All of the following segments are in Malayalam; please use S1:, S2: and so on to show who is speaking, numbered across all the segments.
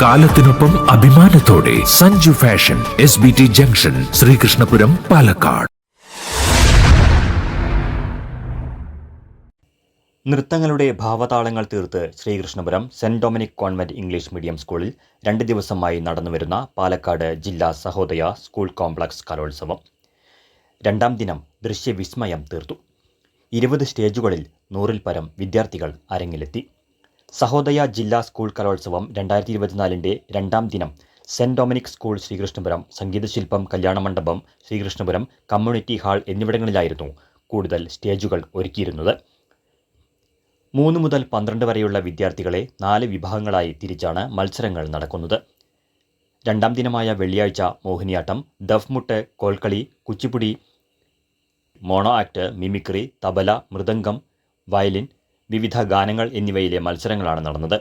S1: കാലത്തിനൊപ്പം അഭിമാനത്തോടെ Sanju fashion S B T junction Sreekrishnapuram Palakkad.
S2: നൃത്തങ്ങളുടെ ഭാവതാളങ്ങൾ തീർത്ത് Sreekrishnapuram Saint Dominic convent English medium സ്കൂളിൽ രണ്ട് ദിവസമായി നടന്നുവരുന്ന പാലക്കാട് ജില്ലാ സഹോദയ സ്കൂൾ കോംപ്ലക്സ് കലോത്സവം. രണ്ടാം ദിനം ദൃശ്യവിസ്മയം തീർത്തു. ഇരുപത് സ്റ്റേജുകളിൽ നൂറിൽ പരം വിദ്യാർത്ഥികൾ അരങ്ങിലെത്തി. സഹോദയ ജില്ലാ സ്കൂൾ കലോത്സവം രണ്ടായിരത്തി ഇരുപത്തിനാലിന്റെ രണ്ടാം ദിനം സെന്റ് ഡൊമിനിക് സ്കൂൾ ശ്രീകൃഷ്ണപുരം സംഗീതശില്പം കല്യാണ മണ്ഡപം ശ്രീകൃഷ്ണപുരം കമ്മ്യൂണിറ്റി ഹാൾ എന്നിവിടങ്ങളിലായിരുന്നു കൂടുതൽ സ്റ്റേജുകൾ ഒരുക്കിയിരുന്നത്. മൂന്ന് മുതൽ പന്ത്രണ്ട് വരെയുള്ള വിദ്യാർത്ഥികളെ നാല് വിഭാഗങ്ങളായി തിരിച്ചാണ് മത്സരങ്ങൾ നടക്കുന്നത്. രണ്ടാം ദിനമായ വെള്ളിയാഴ്ച Mohiniyattam Duffmuttu Kolkali Kuchipudi mono act mimicry tabla mridangam violin വിവിധ ഗാനങ്ങൾ എന്നിവയിലെ മത്സരങ്ങളാണ് നടന്നത്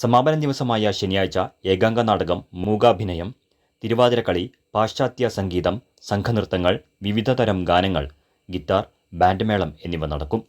S2: സമാപന ദിവസമായ ശനിയാഴ്ച ഏകാംഗ നാടകം മൂകാഭിനയം തിരുവാതിരക്കളി പാശ്ചാത്യ സംഗീതം സംഘനൃത്തങ്ങൾ വിവിധതരം ഗാനങ്ങൾ ഗിത്താർ ബാൻഡ് മേളം എന്നിവ നടക്കും.